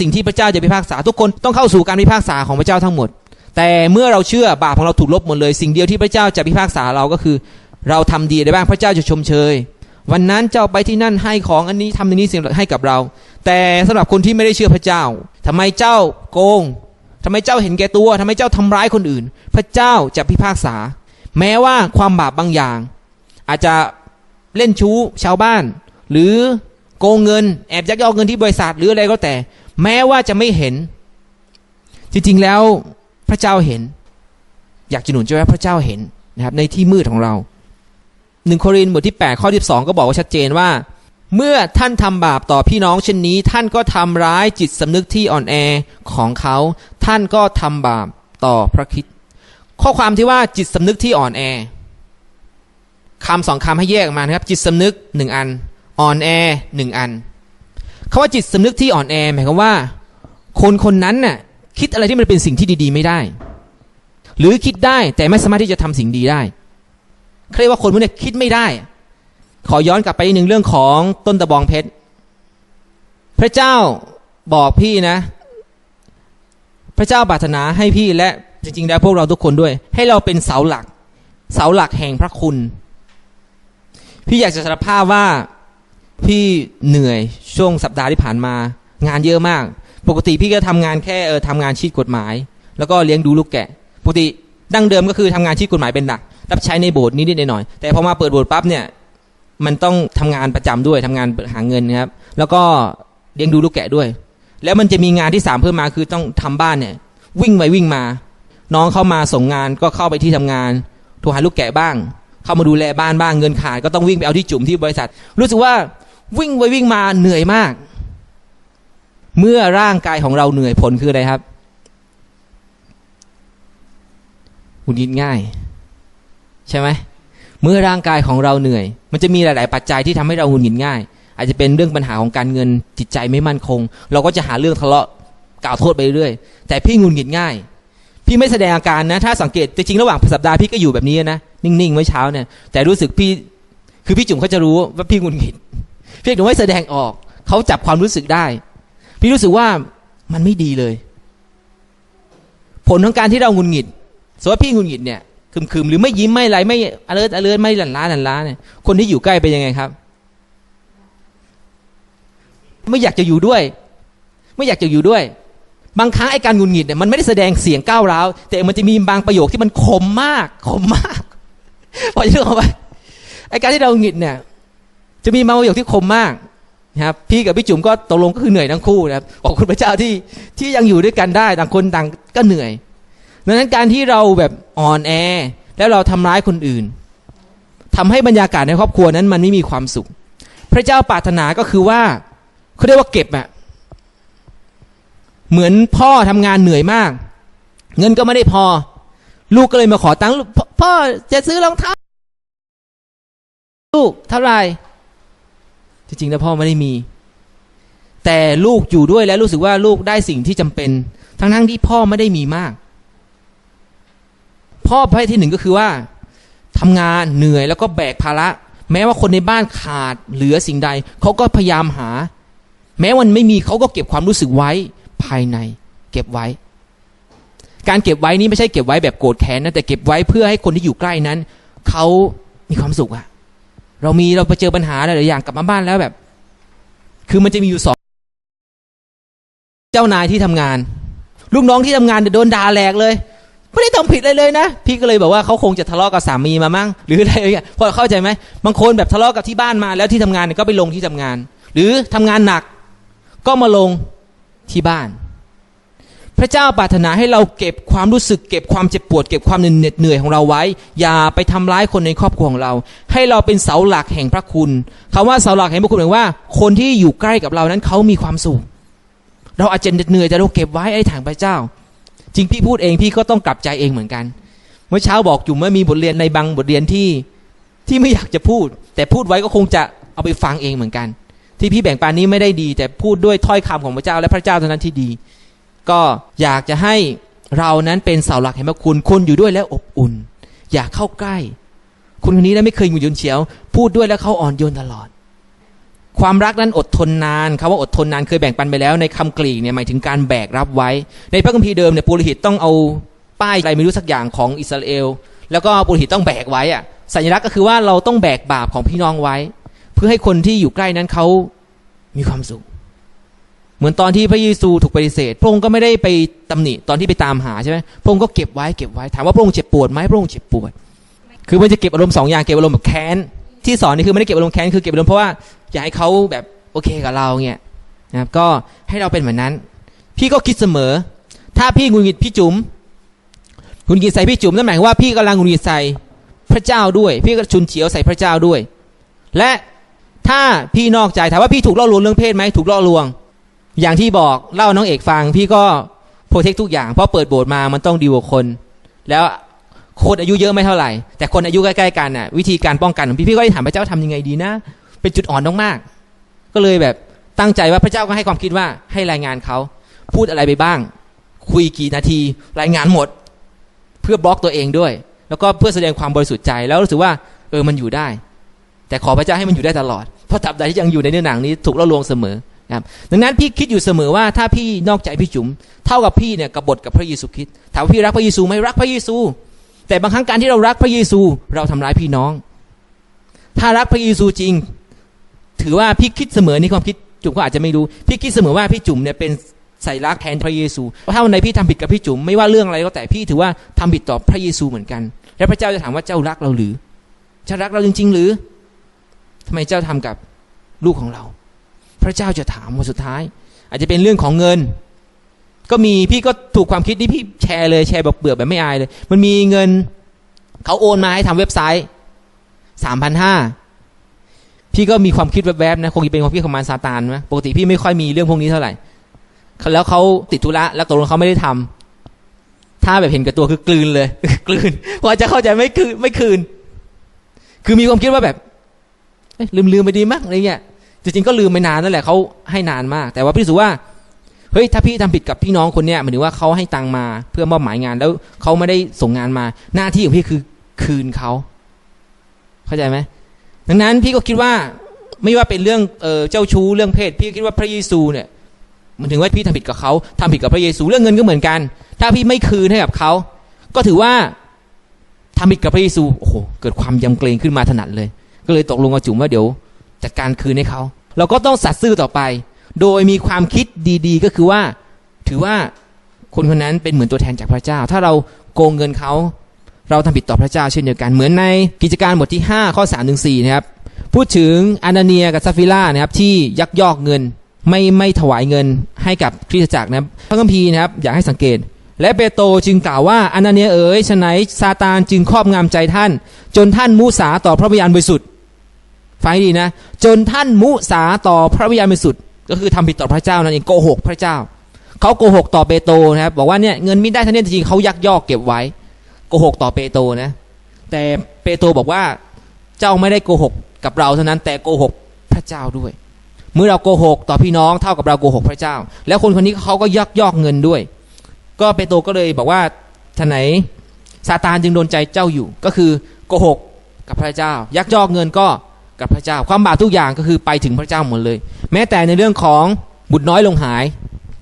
สิ่งที่พระเจ้าจะพิพากษาทุกคนต้องเข้าสู่การพิพากษาของพระเจ้าทั้งหมด แต่เมื่อเราเชื่อบาปของเราถูกลบหมดเลย สิ่งเดียวที่พระเจ้าจะพิพากษาเราก็คือ เราทำดีได้บ้างพระเจ้าจะชมเชย วันนั้นเจ้าไปที่นั่นให้ของอันนี้ทำอันนี้สิ่งให้กับเรา แต่สำหรับคนที่ไม่ได้เชื่อพระเจ้าทำไมเจ้าโกงทำไมเจ้าเห็นแก่ตัวทำไมเจ้าทำร้ายคนอื่น พระเจ้าจะพิพากษา แม้ว่าความบาปบางอย่าง อาจจะเล่นชู้ชาวบ้าน หรือโกงเงินแอบยักยอกเงินที่บริษัทหรืออะไรก็แต่ แม้ว่าจะไม่เห็น จริงๆแล้วพระเจ้าเห็น อยากจะหนุนใจว่าพระเจ้าเห็นนะครับ ในที่มืดของเราหนึ่งโครินธ์บทที่ 8 ข้อที่2ก็บอกว่าชัดเจนว่า เมื่อท่านทำบาปต่อพี่น้องเช่นนี้ ท่านก็ทำร้ายจิตสำนึกที่อ่อนแอของเขา ท่านก็ทำบาปต่อพระคริสต์ข้อความที่ว่าจิตสำนึกที่อ่อนแอคำสองคำให้แยกออกมานะครับ จิตสำนึกหนึ่งอัน อ่อนแอหนึ่งอัน คาว่าจิตสำนึกที่อ่อนแอหมายความว่า คนคนนั้นน่ะคิดอะไรที่มันเป็นสิ่งที่ดี ๆ ไม่ได้ หรือคิดได้แต่ไม่สามารถที่จะทำสิ่งดีได้เขาเรียกว่าคนพวกนี้คิดไม่ได้ ขอย้อนกลับไปอีกหนึ่งเรื่องของต้นตะบองเพชรพระเจ้าบอกพี่นะ พระเจ้าปรารถนาให้พี่และจริงๆแล้วพวกเราทุกคนด้วย ให้เราเป็นเสาหลัก เสาหลักแห่งพระคุณ พี่อยากจะสารภาพว่า พี่เหนื่อยช่วงสัปดาห์ที่ผ่านมา งานเยอะมาก ปกติพี่ก็ทำงานแค่เออทำงานชีดกฎหมาย แล้วก็เลี้ยงดูลูกแกะ ปกติดั้งเดิมก็คือทำงานชีดกฎหมายเป็นหลักรับใช้ในโบสถ์นิดหน่อยแต่พอมาเปิดโบสถ์ปั๊บเนี่ยมันต้องทำงานประจำด้วยทำงานหาเงินนะครับ แล้วก็เลี้ยงดูลูกแกะด้วย แล้วมันจะมีงานที่สามเพิ่มมาคือต้องทำบ้านเนี่ย วิ่งไปวิ่งมา น้องเข้ามาส่งงานก็เข้าไปที่ทำงานโทรหาลูกแกะบ้าง เข้ามาดูแลบ้านบ้างเงินขาดก็ต้องวิ่งไปเอาที่จุ่มที่บริษัท รู้สึกว่า วิ่งไปวิ่งมาเหนื่อยมาก เมื่อร่างกายของเราเหนื่อยผลคืออะไรครับหงุดหงิดง่าย ใช่ไหมเมื่อร่างกายของเราเหนื่อย มันจะมีหลาย ๆ ปัจจัยที่ทำให้เราหงุดหงิดง่าย อาจจะเป็นเรื่องปัญหาของการเงินจิตใจไม่มั่นคง เราก็จะหาเรื่องทะเลาะกล่าวโทษไปเรื่อยแต่พี่หงุดหงิดง่าย พี่ไม่แสดงอาการนะ ถ้าสังเกตจริงๆระหว่างสัปดาห์พี่ก็อยู่แบบนี้นะนิ่งๆเมื่อเช้าเนี่ยแต่รู้สึกพี่คือพี่จุ๋มเขาจะรู้ว่าพี่หงุดหงิด พี่หนูไม่แสดงออกเขาจับความรู้สึกได้ พี่รู้สึกว่ามันไม่ดีเลย ผลของการที่เราหงุดหงิดสมมติว่าพี่หงุดหงิดเนี่ยคึมๆหรือไม่ยิ้มไม่ไรไม่อเลิร์อเลิร์ไม่หลั่นล้าหลั่นล้าเนี่ยคนที่อยู่ใกล้เป็นยังไงครับ ไม่อยากจะอยู่ด้วย ไม่อยากจะอยู่ด้วย บางครั้งไอ้การหงุดหงิดเนี่ยมันไม่ได้แสดงเสียงก้าวร้าวแต่มันจะมีบางประโยคที่มันคมมากคมมากพอจะรู้ไหมไอ้การที่เราหงุดหงิดเนี่ย จะมีบางประโยคที่คมมากนะครับพี่กับพี่จุ๋มก็ตกลงก็คือเหนื่อยทั้งคู่นะครับขอบคุณพระเจ้าที่ที่ยังอยู่ด้วยกันได้ต่างคนต่างก็เหนื่อยดังนั้นการที่เราแบบอ่อนแอแล้วเราทำร้ายคนอื่นทำให้บรรยากาศในครอบครัวนั้นมันไม่มีความสุข พระเจ้าปรารถนาก็คือว่าเขาเรียกว่าเก็บอะเหมือนพ่อทำงานเหนื่อยมาก เงินก็ไม่ได้พอ ลูกก็เลยมาขอตังค์พ่อจะซื้อรองเท้าลูกเท่าไหร่ จริงๆแล้วพ่อไม่ได้มี แต่ลูกอยู่ด้วยแล้วรู้สึกว่าลูกได้สิ่งที่จำเป็น ทั้งๆที่พ่อไม่ได้มีมาก พ่อประเภทที่หนึ่งก็คือว่าทำงานเหนื่อยแล้วก็แบกภาระ แม้ว่าคนในบ้านขาดเหลือสิ่งใดเขาก็พยายามหา แม้วันไม่มีเขาก็เก็บความรู้สึกไว้ภายใน เก็บไว้ การเก็บไว้นี้ไม่ใช่เก็บไว้แบบโกรธแค้นนะแต่เก็บไว้เพื่อให้คนที่อยู่ใกล้นั้นเขามีความสุขอะ เรามีเราไปเจอปัญหาหลายอย่างกลับมาบ้านแล้วแบบ คือมันจะมีอยู่สองเจ้านายที่ทำงาน ลูกน้องที่ทำงานโดนด่าแหลกเลยไม่ได้ทำผิดอะไรเลยนะ พี่ก็เลยบอกว่าเขาคงจะทะเลาะกับสามีมามั้งหรืออะไรอย่างเงี้ยพอเข้าใจไหมบางคนแบบทะเลาะกับที่บ้านมาแล้วที่ทำงานเนี่ยก็ไปลงที่ทำงาน หรือทำงานหนัก ก็มาลงที่บ้าน พระเจ้าปรารถนาให้เราเก็บความรู้สึกเก็บความเจ็บปวด เก็บความเหน็ดเหนื่อยของเราไว้ อย่าไปทำร้ายคนในครอบครัวของเรา ให้เราเป็นเสาหลักแห่งพระคุณคำว่าเสาหลักแห่งพระคุณหมายว่า คนที่อยู่ใกล้กับเรานั้นเขามีความสุขเราอาจจะเหน็ดเหนื่อยแต่เราเก็บไว้ไอ้ถังพระเจ้า จริงพี่พูดเองพี่ก็ต้องกลับใจเองเหมือนกัน เมื่อเช้าบอกจุ๋มว่ามีบทเรียนในบางบทเรียนที่ที่ไม่อยากจะพูด แต่พูดไว้ก็คงจะเอาไปฟังเองเหมือนกัน ที่พี่แบ่งปันนี้ไม่ได้ดี แต่พูดด้วยถ้อยคำของพระเจ้าและพระเจ้าเท่านั้นที่ดี ก็อยากจะให้เรานั้นเป็นเสาหลักแห่งพระคุณคนอยู่ด้วยแล้วอบอุ่น อยากเข้าใกล้ คนคนนี้แล้วไม่เคยหงุดหงิดเฉียว พูดด้วยแล้วเขาอ่อนโยนตลอด ความรักนั้นอดทนนานคำว่าอดทนนานเคยแบ่งปันไปแล้วในคำกรีกเนี่ยหมายถึงการแบกรับไว้ ในพระคัมภีร์เดิมเนี่ยปุโรหิตต้องเอาป้ายอะไรไม่รู้สักอย่างของอิสราเอล แล้วก็ปุโรหิตต้องแบกไว้อะสัญลักษณ์ก็คือว่าเราต้องแบกบาปของพี่น้องไว้ เพื่อให้คนที่อยู่ใกล้นั้นเขามีความสุข เหมือนตอนที่พระเยซูถูกปฏิเสธ พระองค์ก็ไม่ได้ไปตำหนิตอนที่ไปตามหาใช่ไหมพระองค์ก็เก็บไว้เก็บไว้ถามว่าพระองค์เจ็บปวดไหมพระองค์เจ็บปวด คือมันจะเก็บอารมณ์สองอย่างเก็บอารมณ์แบบแค้นที่สอนนี่คือไม่ได้เก็บอารมณ์แค้นคือเก็บอารมณ์เพราะว่าอยากให้เขาแบบโอเคกับเราเนี่ยนะครับก็ให้เราเป็นเหมือนนั้น พี่ก็คิดเสมอ ถ้าพี่งุนงิดพี่จุ๋มงุนงิดใส่พี่จุ๋มนั่นหมายความว่าพี่กำลังงุนงิดใส่พระเจ้าด้วย พี่ก็ชุนเฉียวใส่พระเจ้าด้วย และถ้าพี่นอกใจถามว่าพี่ถูกล่อลวงเรื่องเพศไหมถูกล่อลวง อย่างที่บอกเล่าน้องเอกฟังพี่ก็โปรเทคทุกอย่างเพราะเปิดโบสถ์มามันต้องดีกว่าคน แล้วคนอายุเยอะไม่เท่าไหร่ แต่คนอายุใกล้ๆกันน่ะวิธีการป้องกันของพี่พี่ก็ได้ถามพระเจ้าทำยังไงดีนะ เป็นจุดอ่อนมากๆก็เลยแบบตั้งใจว่าพระเจ้าก็ให้ความคิดว่าให้รายงานเขาพูดอะไรไปบ้าง คุยกี่นาที รายงานหมด เพื่อบล็อกตัวเองด้วย แล้วก็เพื่อแสดงความบริสุทธิ์ใจแล้วรู้สึกว่าเออมันอยู่ได้ แต่ขอพระเจ้าให้มันอยู่ได้ตลอดเพราะตราบใดที่ยังอยู่ในเนื้อหนังนี้ถูกล่อลวงเสมอ ครับดังนั้นพี่คิดอยู่เสมอว่าถ้าพี่นอกใจพี่จุ๋มเท่ากับพี่เนี่ยกบฏกับพระเยซูคริสต์ถามว่าพี่รักพระเยซูไหมรักพระเยซู แต่บางครั้งการที่เรารักพระเยซูเราทำร้ายพี่น้อง ถ้ารักพระเยซูจริง ถือว่าพี่คิดเสมอในความคิดจุ๋มก็อาจจะไม่รู้ พี่คิดเสมอว่าพี่จุ๋มเนี่ยเป็นใส่รักแทนพระเยซูถ้าวันไหนพี่ทำผิดกับพี่จุ๋มไม่ว่าเรื่องอะไรก็แต่พี่ถือว่าทำผิดต่อพระเยซูเหมือนกัน และพระเจ้าจะถามว่าเจ้ารักเราหรือเจ้ารักเราจริง ๆ หรือทำไมเจ้าทำกับลูกของเรา พระเจ้าจะถามวันสุดท้าย อาจจะเป็นเรื่องของเงิน ก็มีพี่ก็ถูกความคิดที่พี่แชร์เลยแชร์แบบเบื่อแบบไม่อายเลย มันมีเงินเขาโอนมาให้ทำเว็บไซต์สามพันห้าพี่ก็มีความคิดแวบๆนะคงจะเป็นความคิดของมารซาตานไหมปกติพี่ไม่ค่อยมีเรื่องพวกนี้เท่าไหร่แล้วเขาติดธุระแล้วตกลงเขาไม่ได้ทำถ้าแบบเห็นกับตัวคือกลืนเลย กลืนพอจะเข้าใจไม่คืนไม่คืน คือมีความคิดว่าแบบลืมลืมไปดีมั้งอะไรเงี้ย จริงๆก็ลืมไปนานนั่นแหละเขาให้นานมาก แต่ว่าพี่รู้สึกว่าเฮ้ยถ้าพี่ทำผิดกับพี่น้องคนเนี้ยหมายถึงว่าเขาให้ตังมาเพื่อมอบหมายงานแล้วเขาไม่ได้ส่งงานมา หน้าที่ของพี่คือคืนเขาเข้าใจไหมดังนั้นพี่ก็คิดว่าไม่ว่าเป็นเรื่องเออเจ้าชู้เรื่องเพศ พี่คิดว่าพระเยซูเนี่ยมันถึงว่าพี่ทำผิดกับเขาทำผิดกับพระเยซูเรื่องเงินก็เหมือนกัน ถ้าพี่ไม่คืนให้กับเขาก็ถือว่าทำผิดกับพระเยซูโอ้โหเกิดความยำเกรงขึ้นมาถนัดเลย ก็เลยตกลงกับจุ๋มว่าเดี๋ยว จัดการคืนให้เขา เราก็ต้องสัตย์ซื่อต่อไป โดยมีความคิดดีๆ ก็คือว่า ถือว่าคนคนนั้นเป็นเหมือนตัวแทนจากพระเจ้า ถ้าเราโกงเงินเขา เราทำผิดต่อพระเจ้าเช่นเดียวกัน เหมือนในกิจการบทที่ 5 ข้อ3ถึง4นะครับ พูดถึงอานาเนียกับซาฟิล่านะครับที่ยักยอกเงินไม่ไม่ถวายเงินให้กับคริสตจักรนะครับพระคัมภีร์นะครับอยากให้สังเกต และเปโตรจึงกล่าวว่าอานาเนียเอ๋ยฉะไหนซาตานจึงครอบงำใจท่าน จนท่านมุสาต่อพระวิญญาณบริสุทธิ์ ฟังให้ดีนะ จนท่านมุสาต่อพระวิญญาณบริสุทธิ์ก็คือทำผิดต่อพระเจ้านั่นเองโกหกพระเจ้าเขาโกหกต่อเปโตรนะครับบอกว่าเนี่ยเงินไม่ได้ท่านเนี่ยจริงเขายักยอกเก็บไว้โกหกต่อเปโตรนะ แต่เปโตรบอกว่าเจ้าไม่ได้โกหกกับเราเท่านั้นแต่โกหกพระเจ้าด้วย เมื่อเราโกหกต่อพี่น้องเท่ากับเราโกหกพระเจ้า แล้วคนคนนี้เขาก็ยักยอกเงินด้วย ก็เปโตรก็เลยบอกว่าท่านไหนซาตานจึงโดนใจเจ้าอยู่ ก็คือโกหกกับพระเจ้า ยักยอกเงินก็ กับพระเจ้า ความบาปทุกอย่างก็คือไปถึงพระเจ้าหมดเลย แม้แต่ในเรื่องของบุตรน้อยลงหาย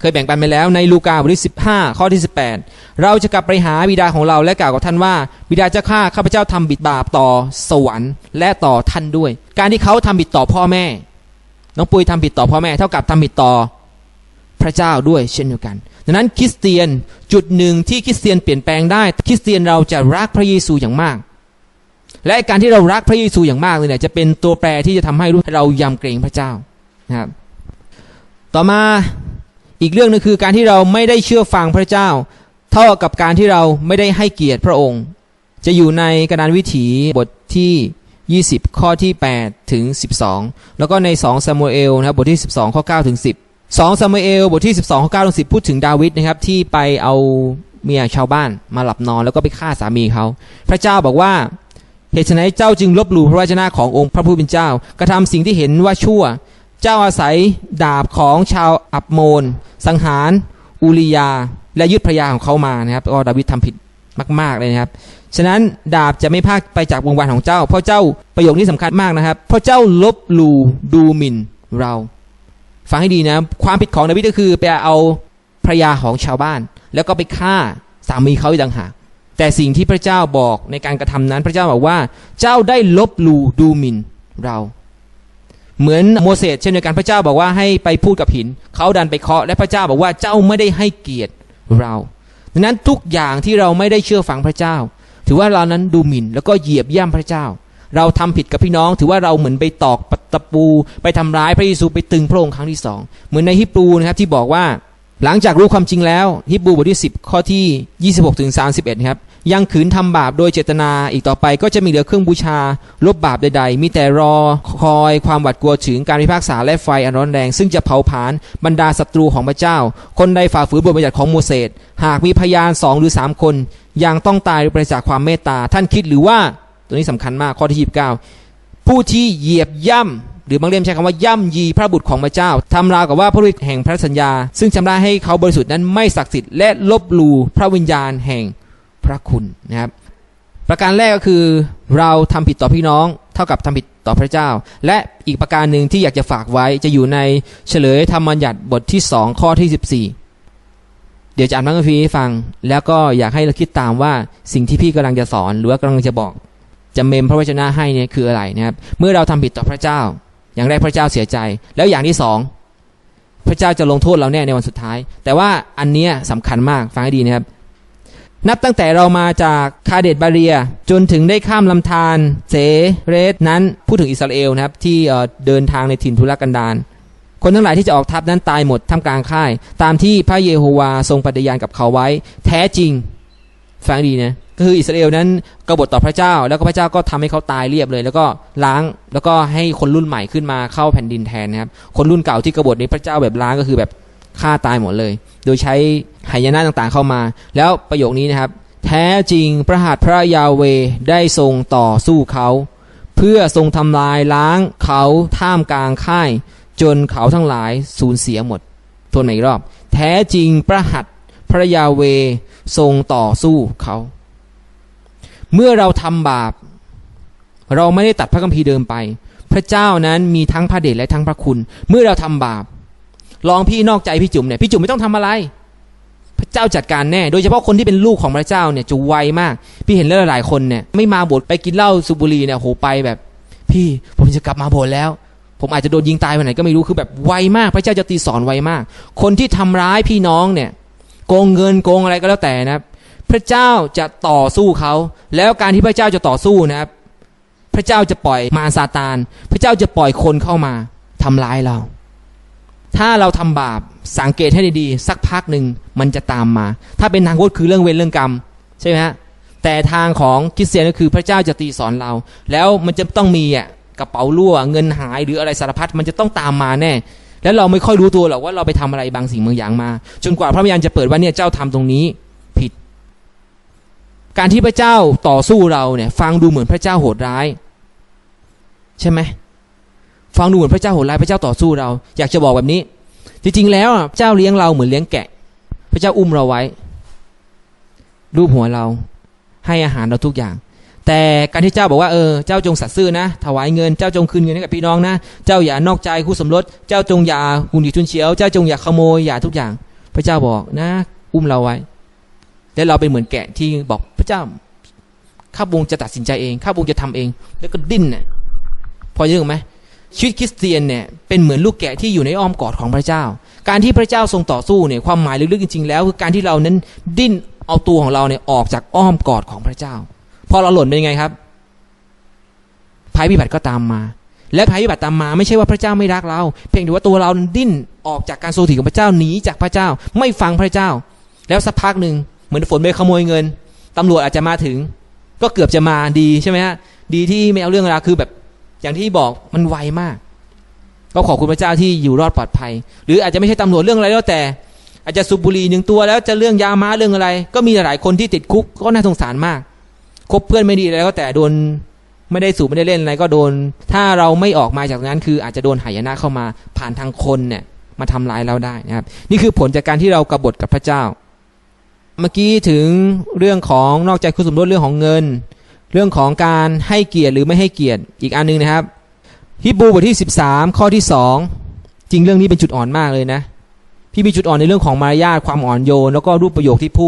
เคยแบ่งปันไปแล้วในลูกาบทที่15ข้อที่18เราจะกลับไปหาบิดาของเราและกล่าวกับท่านว่า บิดาเจ้าข้าข้าพเจ้าทำบิดบาปต่อสวรรค์และต่อท่านด้วย การที่เขาทำผิดต่อพ่อแม่ น้องปุยทำผิดต่อพ่อแม่ เท่ากับทำผิดต่อพระเจ้าด้วยเช่นเดียวกันดังนั้นคริสเตียนจุดหนึ่งที่คริสเตียนเปลี่ยนแปลงได้ คริสเตียนเราจะรักพระเยซูอย่างมาก และการที่เรารักพระเยซูอย่างมากเลยเนี่ยจะเป็นตัวแปรที่จะทำให้เรายำเกรงพระเจ้านะครับ ต่อมาอีกเรื่องนึงคือการที่เราไม่ได้เชื่อฟังพระเจ้า เท่ากับการที่เราไม่ได้ให้เกียรติพระองค์ จะอยู่ในกระดานวิถีบทที่ 20 ข้อที่ 8 ถึง 12 แล้วก็ใน 2 ซามูเอลนะครับบทที่ 12 ข้อ 9 ถึง 10 2ซามูเอลบทที่ 12 ข้อ 9 ถึง 10 พูดถึงดาวิดนะครับที่ไปเอาเมียชาวบ้านมาหลับนอนแล้วก็ไปฆ่าสามีเขา พระเจ้าบอกว่า เหตุไฉนเจ้าจึงลบหลู่พระวจนะขององค์พระผู้เป็นเจ้า กระทำสิ่งที่เห็นว่าชั่ว เจ้าอาศัยดาบของชาวอับโมน สังหารอูริยา และยึดภรรยาของเขามานะครับก็ดาวิดทำผิดมาก ๆ เลยนะครับ ฉะนั้นดาบจะไม่พากไปจากวงวานของเจ้า เพราะเจ้าประโยคนี้สำคัญมากนะครับ เพราะเจ้าลบหลู่ดูหมิ่นเรา ฟังให้ดีนะ ความผิดของดาวิดก็คือไปเอาภรรยาของชาวบ้าน แล้วก็ไปฆ่าสามีเขาอีกต่างหาก แต่สิ่งที่พระเจ้าบอกในการกระทำนั้น พระเจ้าบอกว่า เจ้าได้ลบลู่ดูหมิ่นเรา เหมือนโมเสสเช่นเดียวกันพระเจ้าบอกว่าให้ไปพูดกับหิน เขาดันไปเคาะและพระเจ้าบอกว่าเจ้าไม่ได้ให้เกียรติเราดังนั้นทุกอย่างที่เราไม่ได้เชื่อฟังพระเจ้า ถือว่าเรานั้นดูหมิ่น แล้วก็เหยียบย่ำพระเจ้า เราทำผิดกับพี่น้อง ถือว่าเราเหมือนไปตอกตะปู ไปทำร้ายพระเยซูไปตึงพระองค์ครั้งที่สองเหมือนในฮิบรูนะครับที่บอกว่า หลังจากรู้ความจริงแล้วฮิบูบทที่ 10 ข้อที่ 26ถึง31 ครับ ยังขืนทำบาปโดยเจตนาอีกต่อไปก็จะมีเหลือเครื่องบูชา ลบบาปใดๆ มีแต่รอคอยความหวาดกลัวถึงการพิพากษาและไฟอันร้อนแรง ซึ่งจะเผาผลาญบรรดาศัตรูของพระเจ้า คนใดฝ่าฝืนบทบัญญัติของโมเสสหากมีพยานสองหรือสามคนยังต้องตายโดยประจากความเมตตาท่านคิดหรือว่าตัวนี้สำคัญมากข้อที่ 29 ผู้ที่เหยียบย่ำ หรือบางเล่มใช้คำว่าย่ำยีพระบุตรของพระเจ้าทำราวกับว่าพระฤทธิ์แห่งพระสัญญา ซึ่งชำระให้เขาบริสุทธิ์นั้นไม่ศักดิ์สิทธิ์และลบลู่พระวิญญาณแห่งพระคุณนะครับ ประการแรกก็คือเราทำผิดต่อพี่น้อง เท่ากับทำผิดต่อพระเจ้า และอีกประการหนึ่งที่อยากจะฝากไว้จะอยู่ในเฉลยธรรมบัญญัติบทที่ 2 ข้อที่ 14 เดี๋ยวจะอ่านพระคัมภีร์ให้ฟัง แล้วก็อยากให้เราคิดตามว่าสิ่งที่พี่กำลังจะสอนหรือว่ากำลังจะบอกจะเมมพระวจนะให้เนี่ยคืออะไรนะครับ เมื่อเราทำผิดต่อพระเจ้า อย่างแรกพระเจ้าเสียใจ แล้วอย่างที่สองพระเจ้าจะลงโทษเราแน่ในวันสุดท้าย แต่ว่าอันเนี้ยสำคัญมากฟังให้ดีนะครับ นับตั้งแต่เรามาจากคาเดตบาเรีย จนถึงได้ข้ามลำธารเซเรสนั้นพูดถึงอิสราเอลนะครับ ที่เดินทางในถิ่นทุรกันดารคนทั้งหลายที่จะออกทัพนั้นตายหมดท่ามกลางค่าย ตามที่พระเยโฮวาทรงปฏิญาณกับเขาไว้ แท้จริงฟังดีนะ คืออิสราเอลนั้นกบฏต่อพระเจ้า แล้วก็พระเจ้าก็ทำให้เขาตายเรียบเลย แล้วก็ล้างแล้วก็ให้คนรุ่นใหม่ขึ้นมาเข้าแผ่นดินแทนนะครับคนรุ่นเก่าที่กบฏนี้พระเจ้าแบบล้างก็คือแบบฆ่าตายหมดเลย โดยใช้หายนะต่างๆเข้ามา แล้วประโยคนี้นะครับ แท้จริงพระหัตถ์พระยาเวได้ทรงต่อสู้เขา เพื่อทรงทำลายล้างเขาท่ามกลางค่าย จนเขาทั้งหลายสูญเสียหมดทวนใหม่อีกรอบ แท้จริงพระหัตถ์พระยาเวทรงต่อสู้เขา เมื่อเราทำบาป เราไม่ได้ตัดพระคัมภีร์เดิมไป พระเจ้านั้นมีทั้งพระเดชและทั้งพระคุณ เมื่อเราทำบาป ลองพี่นอกใจพี่จุ๋มเนี่ยพี่จุ๋มไม่ต้องทำอะไร พระเจ้าจัดการแน่ โดยเฉพาะคนที่เป็นลูกของพระเจ้าเนี่ยจะไวมาก พี่เห็นแล้วหลายคนเนี่ยไม่มาโบสถ์ไปกินเหล้าสูบบุหรี่เนี่ยโหไปแบบ พี่ผมจะกลับมาโบสถ์แล้วผมอาจจะโดนยิงตายวันไหนก็ไม่รู้คือแบบไวมากพระเจ้าจะตีสอนไวมาก คนที่ทำร้ายพี่น้องเนี่ย โกงเงินโกงอะไรก็แล้วแต่นะครับ พระเจ้าจะต่อสู้เขา แล้วการที่พระเจ้าจะต่อสู้นะครับ พระเจ้าจะปล่อยมารซาตาน พระเจ้าจะปล่อยคนเข้ามาทำร้ายเรา ถ้าเราทำบาปสังเกตให้ดีๆสักพักหนึ่งมันจะตามมา ถ้าเป็นทางพุทธคือเรื่องเวรเรื่องกรรมใช่ไหมฮะแต่ทางของคริสเตียนก็คือพระเจ้าจะตีสอนเรา แล้วมันจะต้องมีอะกระเป๋ารั่วเงินหายหรืออะไรสารพัดมันจะต้องตามมาแน่แล้วเราไม่ค่อยรู้ตัวหรอกว่าเราไปทำอะไรบางสิ่งบางอย่างมา จนกว่าพระวิญญาณจะเปิดว่าเนี่ยเจ้าทำตรงนี้ การที่พระเจ้าต่อสู้เราเนี่ย ฟังดูเหมือนพระเจ้าโหดร้าย ใช่ไหมฟังดูเหมือนพระเจ้าโหดร้ายพระเจ้าต่อสู้เรา อยากจะบอกแบบนี้ จริงๆ แล้วเจ้าเลี้ยงเราเหมือนเลี้ยงแกะ พระเจ้าอุ้มเราไว้ รูปหัวเรา ให้อาหารเราทุกอย่าง แต่การที่เจ้าบอกว่าเออเจ้าจงสัตย์ซื่อนะ ถวายเงิน เจ้าจงคืนเงินให้กับพี่น้องนะ เจ้าอย่านอกใจคู่สมรส เจ้าจงอย่าหุ่นดีทุนเฉียว เจ้าจงอย่าขโมยอย่าทุกอย่าง พระเจ้าบอกนะ อุ้มเราไว้ แล้วเราเป็นเหมือนแกะที่บอกพระเจ้าข้าพงจะตัดสินใจเองข้าพงจะทำเอง แล้วก็ดิ้นน่ะพอเยอะไหมชีวิตคริสเตียนเนี่ยเป็นเหมือนลูกแกะที่อยู่ในอ้อมกอดของพระเจ้า การที่พระเจ้าทรงต่อสู้เนี่ยความหมายลึกๆจริงๆแล้วคือการที่เรานั้นดิ้นเอาตัวของเราเนี่ยออกจากอ้อมกอดของพระเจ้า พอเราหล่นเป็นยังไงครับภัยพิบัติก็ตามมา และภัยพิบัติตามมาไม่ใช่ว่าพระเจ้าไม่รักเรา เพียงแต่ว่าตัวเราดิ้นออกจากการทรงสถิตของพระเจ้าหนีจากพระเจ้า ไม่ฟังพระเจ้า แล้วสักพักหนึ่ง เหมือนฝนไปขโมยเงินตำรวจอาจจะมาถึง ก็เกือบจะมาดีใช่ไหมฮะดีที่ไม่เอาเรื่องราวคือแบบอย่างที่บอกมันไวมาก ก็ขอบคุณพระเจ้าที่อยู่รอดปลอดภัย หรืออาจจะไม่ใช่ตำรวจเรื่องอะไรแล้วแต่ อาจจะสูบบุหรี่หนึ่งตัวแล้วจะเรื่องยาม้าเรื่องอะไร ก็มีหลายคนที่ติดคุกก็น่าสงสารมากคบเพื่อนไม่ดีอะไรก็แต่โดนไม่ได้สูบไม่ได้เล่นอะไรก็โดน ถ้าเราไม่ออกมาจากนั้นคืออาจจะโดนหายนะเข้ามาผ่านทางคนเนี่ยมาทำร้ายเราได้นะครับ นี่คือผลจากการที่เรากบฏกับพระเจ้า เมื่อกี้ถึงเรื่องของนอกใจคู่สมรสเรื่องของเงิน เรื่องของการให้เกียรติหรือไม่ให้เกียรติอีกอันหนึงนะครับฮิบูบทที่ 13 ข้อที่ 2 จริงเรื่องนี้เป็นจุดอ่อนมากเลยนะ พี่มีจุดอ่อนในเรื่องของมารยาทความอ่อนโยน แล้วก็รูปประโยคที่พูด